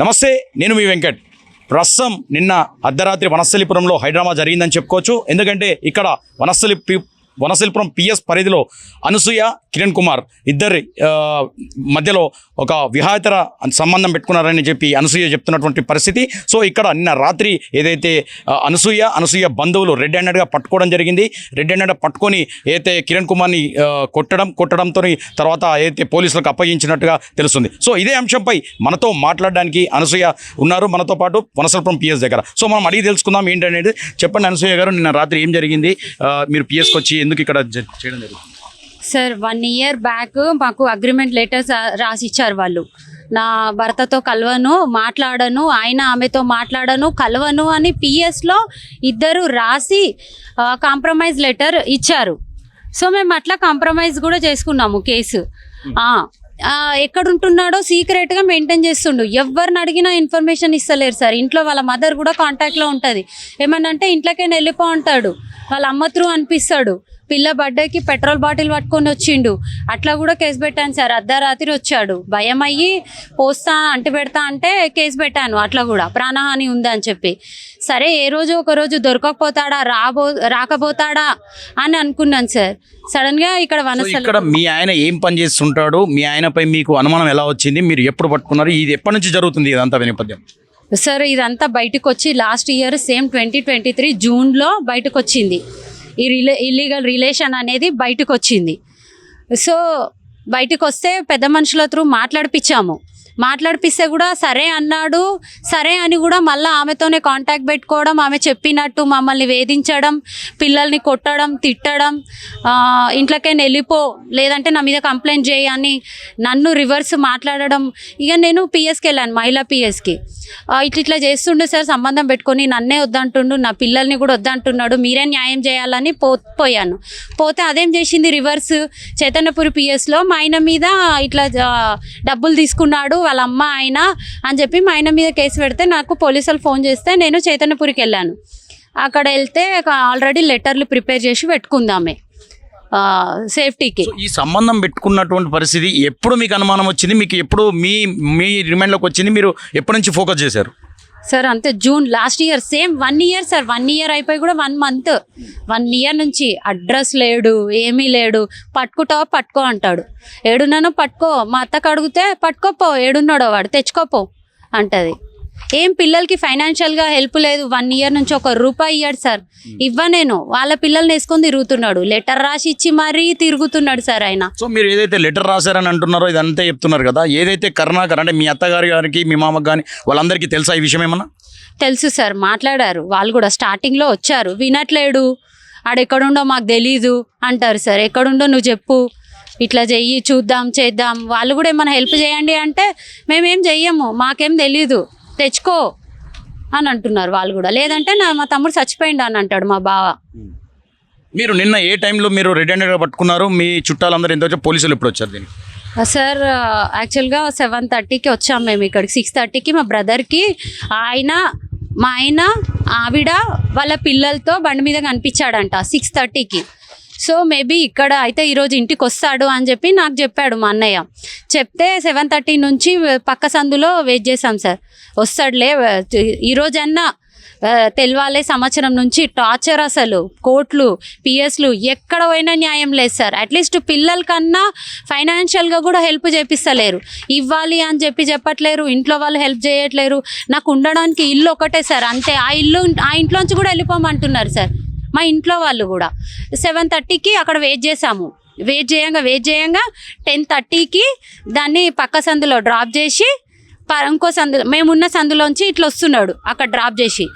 నమస్తే నేను మీ వెంకట్. ప్రస్తుతం నిన్న అర్ధరాత్రి వనస్థలిపురంలో హైడ్రామా జరిగిందని చెప్పుకోవచ్చు. ఎందుకంటే ఇక్కడ వనస్థలి వనశిల్పురం పిఎస్ పరిధిలో అనసూయ కిరణ్ కుమార్ ఇద్దరి మధ్యలో ఒక విహాయతర సంబంధం పెట్టుకున్నారని చెప్పి అనసూయ చెప్తున్నటువంటి పరిస్థితి. సో ఇక్కడ నిన్న రాత్రి ఏదైతే అనసూయ అనసూయ బంధువులు రెడ్ హ్యాండెడ్గా పట్టుకోవడం జరిగింది. రెడ్ హ్యాండెడ్ పట్టుకొని ఏదైతే కిరణ్ కుమార్ని కొట్టడం కొట్టడంతో తర్వాత ఏదైతే పోలీసులకు అప్పగించినట్టుగా తెలుస్తుంది. సో ఇదే అంశంపై మనతో మాట్లాడడానికి అనసూయ ఉన్నారు. మనతో పాటు వనసలపురం పిఎస్ దగ్గర. సో మనం అడిగి తెలుసుకుందాం ఏంటనేది. చెప్పండి అనసూయ గారు నిన్న రాత్రి ఏం జరిగింది? మీరు పిఎస్కి వచ్చి ఎందుకు ఇక్కడ జ- చేయడం జరిగింది సార్ వన్ ఇయర్ బ్యాక్ మాకు అగ్రిమెంట్ లెటర్స్ రాసి ఇచ్చారు వాళ్ళు. నా భర్తతో కలవను మాట్లాడను ఆయన ఆమెతో మాట్లాడను కలవను అని పిఎస్లో ఇద్దరు రాసి కాంప్రమైజ్ లెటర్ ఇచ్చారు. సో మేము అట్లా కాంప్రమైజ్ కూడా చేసుకున్నాము కేసు. ఆ, ఆ, ఎక్కడ ఉంటున్నాడో సీక్రెట్గా మెయింటైన్ చేస్తుండు. ఎవరిని అడిగినా ఇన్ఫర్మేషన్ ఇస్తలేరు సార్. ఇంట్లో వాళ్ళ మదర్ కూడా కాంటాక్ట్లో ఉంటుంది. ఏమనంటే ఇంట్లోకే వెళ్ళిపో అంటాడు. వాళ్ళ అమ్మ త్రూ అనిపిస్తాడు. పిల్ల బర్త్డేకి పెట్రోల్ బాటిల్ పట్టుకొని వచ్చిండు. అట్లా కూడా కేసు పెట్టాను సార్. అర్ధరాత్రి వచ్చాడు. భయం అయ్యి పోస్తా అంటి పెడతా అంటే కేసు పెట్టాను. అట్లా కూడా. ప్రాణహాని ఉందని చెప్పి. సరే ఏ రోజు ఒక రోజు దొరకకపోతాడా? రాబో రాకపోతాడా? అని అనుకున్నాను సార్. సడన్గా ఇక్కడ సో వనసలు ఇక్కడ మీ ఆయన ఏం పని చేస్తుంటాడు? మీ ఆయనపై మీకు అనుమానం ఎలా వచ్చింది? మీరు ఎప్పుడు పట్టుకున్నారు? ఇది ఎప్పటి నుంచి జరుగుతుంది ఇదంతా నేపథ్యం? సార్ ఇదంతా బయటకు వచ్చి last year same twenty twenty three జూన్లో బయటకు వచ్చింది ఈ రిలే ఇల్లీగల్ రిలేషన్ అనేది బయటకు వచ్చింది సో బయటకు వస్తే పెద్ద మనుషుల త్రూ మాట్లాడిపించాము మాట్లాడిపిస్తే కూడా సరే అన్నాడు. సరే అని కూడా మళ్ళీ ఆమెతోనే కాంటాక్ట్ పెట్టుకోవడం ఆమె చెప్పినట్టు మమ్మల్ని వేధించడం పిల్లల్ని కొట్టడం తిట్టడం ఇంట్లోకైనా వెళ్ళిపో లేదంటే నా మీద కంప్లైంట్ చేయి అని నన్ను రివర్స్ మాట్లాడడం. ఇక నేను పిఎస్కి వెళ్ళాను మహిళా పిఎస్కి ఇట్లా ఇట్లా చేస్తుండు సార్ సంబంధం పెట్టుకొని నన్నే వద్దంటుండు నా పిల్లల్ని కూడా వద్దంటున్నాడు మీరే న్యాయం చేయాలని పో పోయాను. పోతే అదేం చేసింది రివర్స్ చైతన్యపురి పిఎస్లో మా ఆయన మీద ఇట్లా డబ్బులు తీసుకున్నాడు వాళ్ళ అమ్మ ఆయన అని చెప్పి మా ఆయన మీద కేసు పెడితే నాకు పోలీసులు ఫోన్ చేస్తే నేను చైతన్యపురికి వెళ్ళాను. అక్కడ వెళ్తే ఆల్రెడీ లెటర్లు ప్రిపేర్ చేసి పెట్టుకుందామే సేఫ్టీకి. ఈ సంబంధం పెట్టుకున్నటువంటి పరిస్థితి ఎప్పుడు మీకు అనుమానం వచ్చింది? మీకు ఎప్పుడు మీ మీ రిమైండ్లోకి వచ్చింది? మీరు ఎప్పటి నుంచి ఫోకస్ చేశారు? సార్ అంతే June last year same one year sir one year అయిపోయి కూడా వన్ మంత్ వన్ ఇయర్ నుంచి అడ్రస్ లేడు ఏమీ లేడు. పట్టుకుంటావా పట్టుకో అంటాడు. ఏడున్నానో పట్టుకో. మా అత్తకు అడిగితే పట్టుకోపో ఏడున్నాడో వాడు తెచ్చుకోపో అంటది. ఏం పిల్లలకి ఫైనాన్షియల్గా హెల్ప్ లేదు. వన్ ఇయర్ నుంచి ఒక రూపాయి ఇయ్యాడు సార్. ఇవ్వ నేను. వాళ్ళ పిల్లల్ని వేసుకొని తిరుగుతున్నాడు. లెటర్ రాసి ఇచ్చి మరీ తిరుగుతున్నాడు సార్ ఆయన. సో మీరు ఏదైతే లెటర్ రాశారని అంటున్నారో ఇదంతా చెప్తున్నారు కదా. ఏదైతే కరుణాకర్ అంటే మీ అత్తగారి గారికి మీ మామకి కానీ వాళ్ళందరికీ తెలుసా ఈ విషయం ఏమన్నా? తెలుసు సార్. మాట్లాడారు. వాళ్ళు కూడా స్టార్టింగ్లో వచ్చారు. వినట్లేడు. ఆడెక్కడుండో మాకు తెలీదు అంటారు సార్. ఎక్కడుండో నువ్వు చెప్పు. ఇట్లా చెయ్యి చూద్దాం చేద్దాం. వాళ్ళు కూడా ఏమైనా హెల్ప్ చేయండి అంటే మేమేం చెయ్యము. మాకేం తెలీదు. తెచ్చుకో అని అంటున్నారు వాళ్ళు కూడా. లేదంటే నా మా తమ్ముడు చచ్చిపోయిండు అని అంటాడు మా బావ. మీరు నిన్న ఏ టైంలో మీరు రెడ్ హ్యాండెడ్గా పట్టుకున్నారు? మీ చుట్టాలందరూ ఎంత వచ్చారు? పోలీసులు ఎప్పుడు వచ్చారు దీనికి? సార్ యాక్చువల్గా సెవెన్ థర్టీకి వచ్చాం మేము ఇక్కడికి. సిక్స్ థర్టీకి మా బ్రదర్కి ఆయన మా ఆయన ఆవిడ వాళ్ళ పిల్లలతో బండి మీద కనిపించాడంట సిక్స్ థర్టీకి సో మేబీ ఇక్కడ అయితే ఈరోజు ఇంటికి వస్తాడు అని చెప్పి నాకు చెప్పాడు మా అన్నయ్య. చెప్తే సెవెన్ థర్టీ నుంచి పక్క సందులో వెయిట్ చేసాం సార్. వస్తాడులే ఈరోజన్నా ఆ, తెలవాలే సంవత్సరం నుంచి టార్చర్ అసలు కోర్టులు పిఎస్లు ఎక్కడ పోయినా న్యాయం లేదు సార్. అట్లీస్ట్ పిల్లల కన్నా ఫైనాన్షియల్గా కూడా హెల్ప్ చేపిస్తలేరు. ఇవ్వాలి అని చెప్పి చెప్పట్లేరు ఇంట్లో వాళ్ళు హెల్ప్ చేయట్లేరు. నాకు ఉండడానికి ఇల్లు ఒకటే సార్. అంతే ఆ ఇల్లు ఆ ఇంట్లోంచి కూడా వెళ్ళిపోమంటున్నారు సార్. మా ఇంట్లో వాళ్ళు కూడా. సెవెన్ థర్టీకి అక్కడ వెయిట్ చేసాము వెయిట్ చేయంగా వెయిట్ చేయంగా టెన్ థర్టీకి దాన్ని పక్క సందులో డ్రాప్ చేసి ప- ఇంకో సందులో మేమున్న సందులోంచి ఇట్లా వస్తున్నాడు అక్కడ డ్రాప్ చేసి.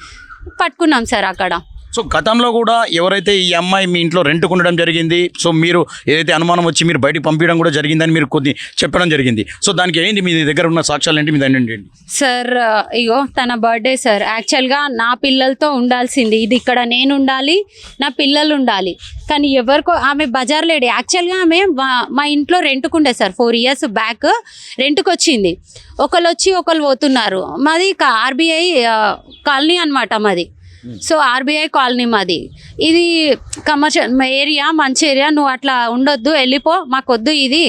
పట్టుకున్నాం సార్ అక్కడ. సో గతంలో కూడా ఎవరైతే ఈ అమ్మాయి మీ ఇంట్లో రెంట్ ఉండడం జరిగింది సో మీరు ఏదైతే అనుమానం వచ్చి మీరు బయటకు పంపించడం కూడా జరిగిందని మీరు కొద్ది చెప్పడం జరిగింది. సో దానికి ఏంటి మీ దగ్గర ఉన్న సాక్ష్యాలు ఏంటి మీ దాని సార్ ఇగో తన బర్త్డే సార్. యాక్చువల్గా నా పిల్లలతో ఉండాల్సింది ఇది ఇక్కడ నేను ఉండాలి నా పిల్లలు ఉండాలి. కానీ ఎవరికో ఆమె బజార్ లేడీ. యాక్చువల్గా ఆమె మా- మా ఇంట్లో రెంట్కుండే సార్ ఫోర్ ఇయర్స్ బ్యాక్ రెంట్కి వచ్చింది ఒకళ్ళు వచ్చి ఒకళ్ళు పోతున్నారు. మాది ఆర్బీఐ కాలనీ అనమాట మాది. Hmm. సో ఆర్బీఐ కాలనీ మాది. ఇది కమర్షియల్ ఏరియా మంచి ఏరియా. నువ్వు అట్లా ఉండొద్దు వెళ్ళిపో మాకొద్దు ఇది.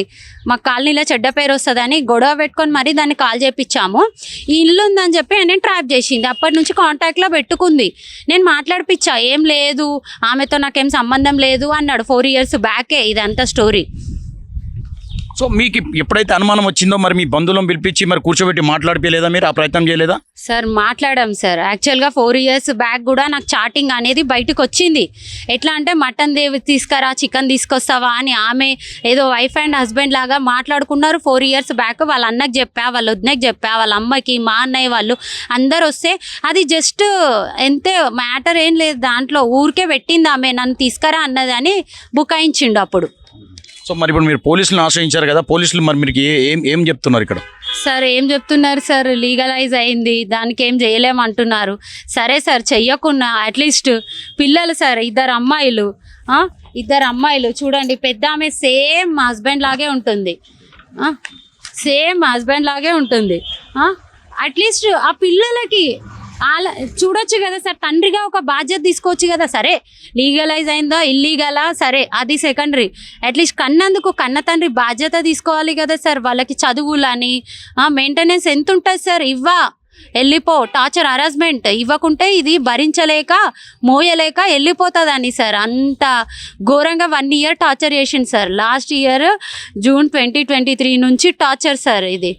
మా కాలనీలో చెడ్డ పేరు వస్తుందని గొడవ పెట్టుకొని మరీ దాన్ని కాల్ చేపించాము ఈ ఇల్లు ఉందని చెప్పి నేను ట్రాప్ చేసింది. అప్పటి నుంచి కాంటాక్ట్లో పెట్టుకుంది. నేను మాట్లాడిపించా ఏం లేదు ఆమెతో నాకేం సంబంధం లేదు అన్నాడు. ఫోర్ ఇయర్స్ బ్యాకే ఇదంతా స్టోరీ సో మీకు ఎప్పుడైతే అనుమానం వచ్చిందో మరి మీ బంధువులను పిలిపించి మరి కూర్చోబెట్టి మాట్లాడిపోలేదా మీరు? ఆ ప్రయత్నం చేయలేదా? సార్ మాట్లాడాం సార్. యాక్చువల్గా ఫోర్ ఇయర్స్ బ్యాక్ కూడా నాకు చాటింగ్ అనేది బయటకు వచ్చింది. ఎట్లా అంటే మటన్ దేవి తీసుకురా చికెన్ తీసుకొస్తావా? అని ఆమె ఏదో వైఫ్ అండ్ హస్బెండ్ లాగా మాట్లాడుకున్నారు ఫోర్ ఇయర్స్ బ్యాక్ వాళ్ళ అన్నకి చెప్పా వాళ్ళ వదినకి చెప్పా వాళ్ళ అమ్మకి మా అన్నయ్య వాళ్ళు. అందరు వస్తే అది జస్ట్ ఎంతే మ్యాటర్ ఏం లేదు దాంట్లో ఊరికే పెట్టింది ఆమె. నన్ను తీసుకురా అన్నది అని బుకాయించిండు అప్పుడు. సో మరి ఇప్పుడు మీరు పోలీసులను ఆశ్రయించారు కదా పోలీసులు మరి మీరు ఏం ఏం చెప్తున్నారు ఇక్కడ? సార్ ఏం చెప్తున్నారు సార్? లీగలైజ్ అయింది దానికి ఏం చేయలేమంటున్నారు. సరే సార్ చెయ్యకున్నా అట్లీస్ట్ పిల్లలు సార్ ఇద్దరు అమ్మాయిలు ఇద్దరు అమ్మాయిలు చూడండి పెద్ద ఆమె సేమ్ మా హస్బెండ్ లాగే ఉంటుంది. సేమ్ మా హస్బెండ్ లాగే ఉంటుంది. అట్లీస్ట్ ఆ పిల్లలకి అలా చూడొచ్చు కదా సార్ తండ్రిగా ఒక బాధ్యత తీసుకోవచ్చు కదా. సరే లీగలైజ్ అయిందా ఇల్లీగలా సరే అది సెకండరీ అట్లీస్ట్ కన్నందుకు కన్న తండ్రి బాధ్యత తీసుకోవాలి కదా సార్. వాళ్ళకి చదువులని మెయింటెనెన్స్ ఎంత ఉంటుంది సార్? ఇవ్వా. వెళ్ళిపో టార్చర్ హరాస్మెంట్ ఇవ్వకుంటే ఇది భరించలేక మోయలేక వెళ్ళిపోతుందని సార్. అంత ఘోరంగా వన్ ఇయర్ టార్చర్ చేసింది sir. Last year June twenty twenty three నుంచి టార్చర్ సార్ ఇది.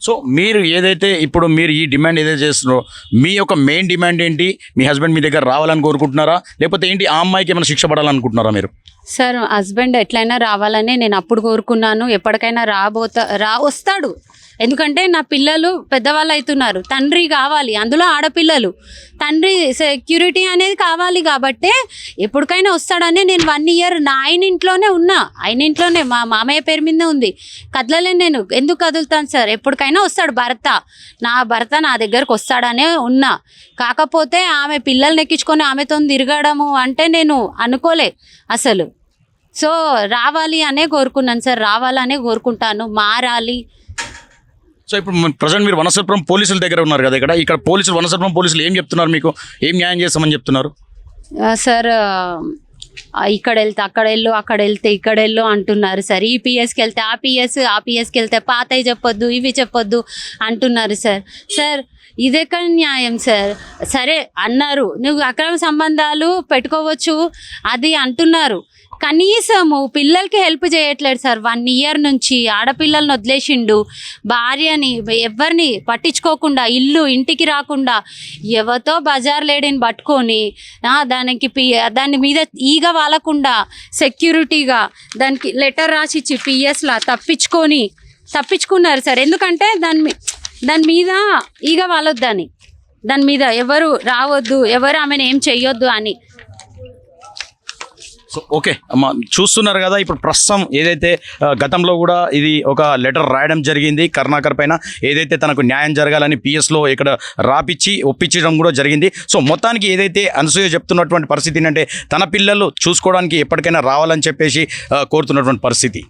సో మీరు ఏదైతే ఇప్పుడు మీరు ఈ డిమాండ్ ఏదైతే చేస్తున్నారో మీ యొక్క మెయిన్ డిమాండ్ ఏంటి? మీ హస్బెండ్ మీ దగ్గర రావాలని కోరుకుంటున్నారా? లేకపోతే ఏంటి ఆ అమ్మాయికి ఏమైనా శిక్ష పడాలనుకుంటున్నారా మీరు? సార్ హస్బెండ్ ఎట్లయినా రావాలని నేను అప్పుడు కోరుకున్నాను. ఎప్పటికైనా రాబోతా రా వస్తాడు. ఎందుకంటే నా పిల్లలు పెద్దవాళ్ళు అవుతున్నారు. తండ్రి కావాలి. అందులో ఆడపిల్లలు. తండ్రి సెక్యూరిటీ అనేది కావాలి కాబట్టే ఎప్పటికైనా వస్తాడని నేను వన్ ఇయర్ నా ఆయన ఇంట్లోనే ఉన్నా. ఆయన ఇంట్లోనే మా మామయ్య పేరు మీదే ఉంది. కదలలేను నేను. ఎందుకు కదులుతాను సార్? ఎప్పటికైనా వస్తాడు భర్త. నా భర్త నా దగ్గరకు వస్తాడనే ఉన్నా. కాకపోతే ఆమె పిల్లల్ని ఎక్కించుకొని ఆమెతో తిరగడము అంటే నేను అనుకోలే అసలు. సో రావాలి అనే కోరుకున్నాను సార్. రావాలనే కోరుకుంటాను. మారాలి. సో ఇప్పుడు ప్రజెంట్ మీరు వనసరపురం పోలీసుల దగ్గర ఉన్నారు కదా ఇక్కడ. ఇక్కడ పోలీసులు వనసరపురం పోలీసులు ఏం చెప్తున్నారు మీకు? ఏం న్యాయం చేస్తామని చెప్తున్నారు? సార్ ఇక్కడ వెళ్తే అక్కడ వెళ్ళు అక్కడ వెళ్తే ఇక్కడ వెళ్ళు అంటున్నారు సార్. ఈ పిఎస్కి వెళ్తే ఆ పిఎస్ ఆ పిఎస్కి వెళ్తే పాతవి చెప్పొద్దు ఇవి చెప్పొద్దు అంటున్నారు సార్. సార్ ఇదెక్కడ న్యాయం సార్. సరే అన్నారు. నువ్వు అక్రమ సంబంధాలు పెట్టుకోవచ్చు అది అంటున్నారు. కనీసము పిల్లలకి హెల్ప్ చేయట్లేదు సార్. వన్ ఇయర్ నుంచి ఆడపిల్లల్ని వదిలేసిండు. భార్యని ఎవరిని పట్టించుకోకుండా ఇల్లు ఇంటికి రాకుండా ఎవతో బజార్ లేడీని పట్టుకొని దానికి పి దాని మీద ఈగ వాలకుండా సెక్యూరిటీగా దానికి లెటర్ రాసిచ్చి పిఎస్లా తప్పించుకొని తప్పించుకున్నారు సార్. ఎందుకంటే దాని మీ దాని మీద ఈగ వాలొద్దని. దాని మీద ఎవరు రావద్దు ఎవరు ఆమెను ఏం చెయ్యొద్దు అని. సో ఓకే అమ్మ చూస్తున్నారు కదా ఇప్పుడు ప్రస్తుతం ఏదైతే గతంలో కూడా ఇది ఒక లెటర్ రాయడం జరిగింది కరుణాకర్ పైన ఏదైతే తనకు న్యాయం జరగాలని పిఎస్లో ఇక్కడ రాపిచ్చి ఒప్పించడం కూడా జరిగింది. సో మొత్తానికి ఏదైతే అనసూయ చెప్తున్నటువంటి పరిస్థితి ఏంటంటే తన పిల్లలు చూసుకోవడానికి ఎప్పటికైనా రావాలని చెప్పేసి కోరుతున్నటువంటి పరిస్థితి.